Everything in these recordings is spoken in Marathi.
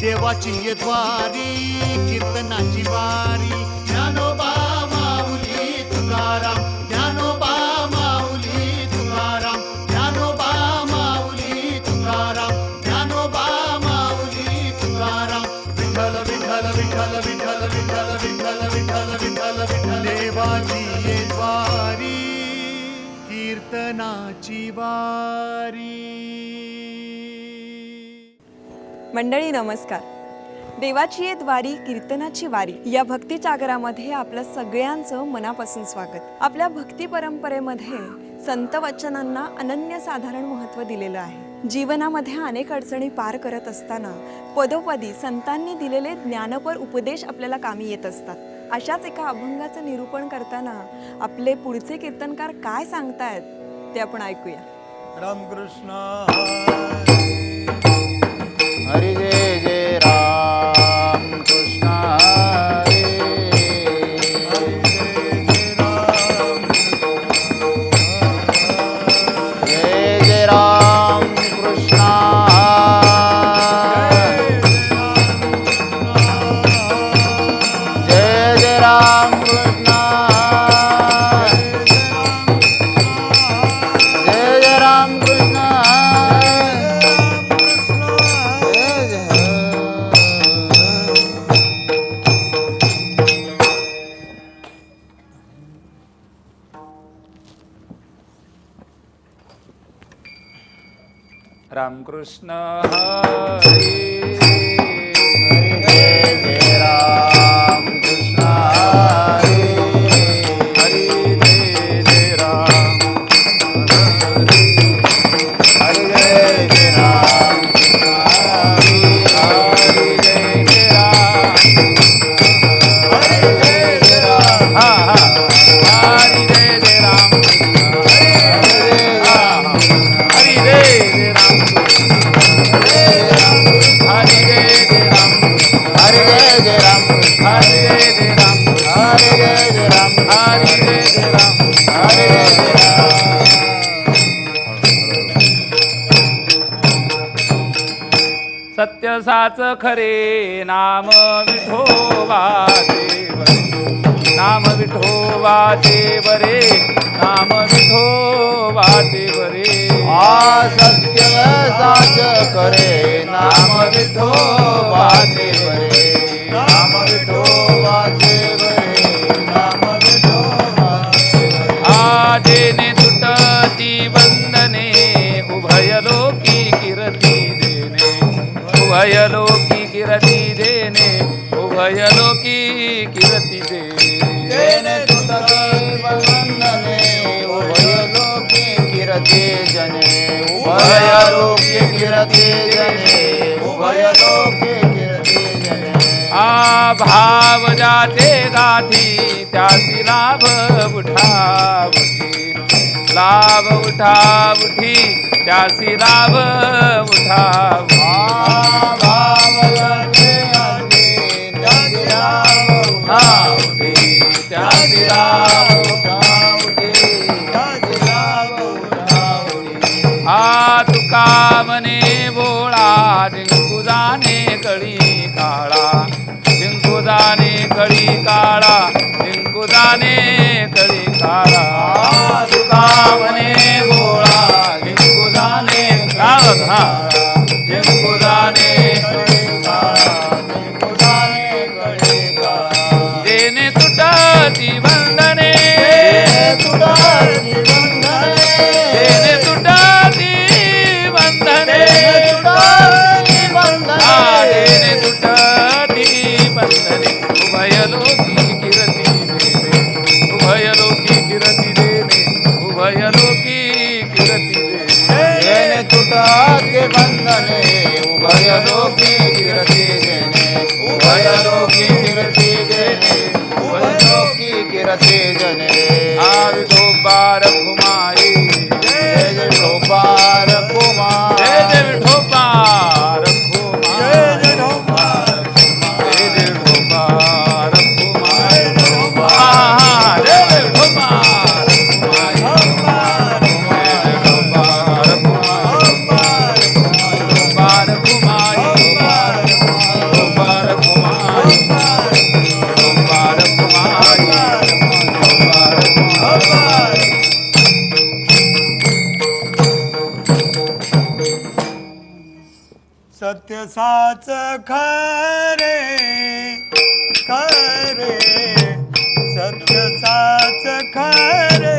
देवाची ये द्वारी कीर्तनाची वारी ज्ञानोबा माऊली तुकाराम ज्ञानोबा माऊली तुकाराम ज्ञानोबा माऊली तुकाराम ज्ञानोबा माऊली तुकाराम। विठ्ठल विठ्ठल विठ्ठल विठ्ठल विठ्ठल विठ्ठल विठ्ठल विठ्ठल विठ्ठल। देवाची ये द्वारी कीर्तनाची वारी मंडळी नमस्कार. देवाची ये द्वारी कीर्तनाची वारी या भक्ती जागरामध्ये आपलं सगळ्यांचं मनापासून स्वागत. आपल्या भक्ती परंपरेमध्ये संत वचनांना अनन्यसाधारण महत्त्व दिलेलं आहे. जीवनामध्ये अनेक अडचणी पार करत असताना पदोपदी संतांनी दिलेले ज्ञानपर उपदेश आपल्याला कामी येत असतात. अशाच एका अभंगाचं निरूपण करताना आपले पुढचे कीर्तनकार काय सांगतायत ते आपण ऐकूया. रामकृष्ण ஹரிகே राम कृष्ण हरी हरी सत्यसाच खरे नाम विठोबा देव नाम विठो वाटे बरे नाम विठो वाचेवरे। सत्य साच करे नाम विठो वाटे बरे नाम विठो वाटे बरे जने उभय लोके कीर्ती जने उभय लोके कीर्ती जने। आ भाव जाते गाठी त्यासी लाभ उठा उठी लाभ उठा उठी त्यासी लाभ उठा उठी. हा उठी त्यासी लाभ आ कामने बोळा जिंकू जाणे कळी काळा. जिंकू जाणे कळी काळा जिंकू जाणे कळी काळा. उभय लोके कीर्ती देणे उभय लोकी कीर्ती देणे उभय लोकी कीर्ती जने। आर गोपार कुमारी जय जय गोपार कुमार। जय जय विठोबा सत्य साच खरे खरे. सत्य साच खरे.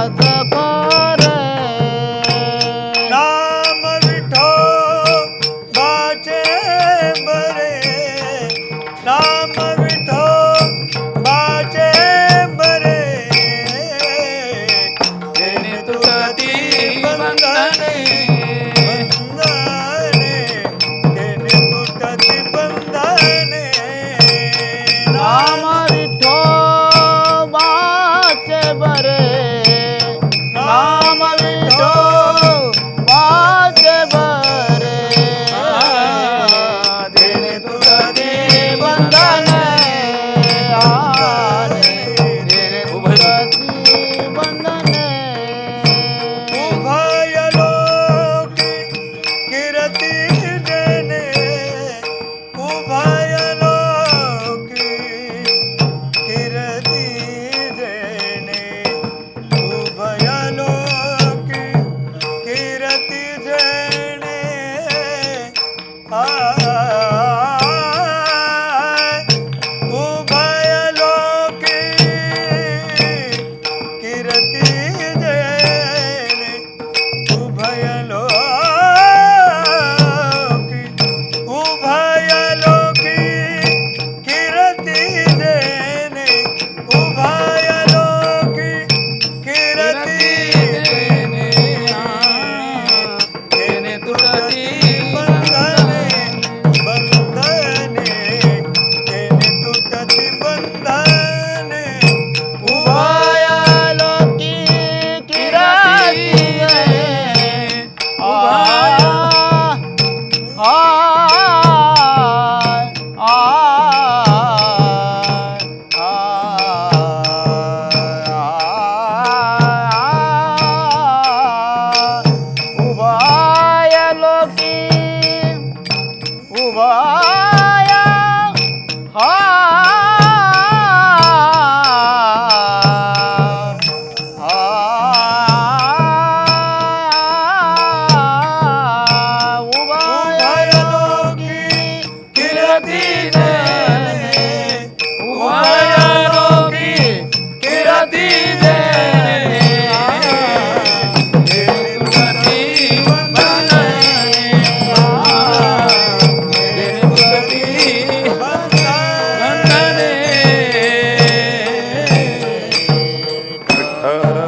কাজ করে Hare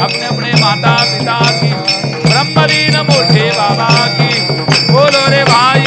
अपने अपने माता पिता की ब्रह्मलीन मोठे बाबा की। बोलो रे भाई।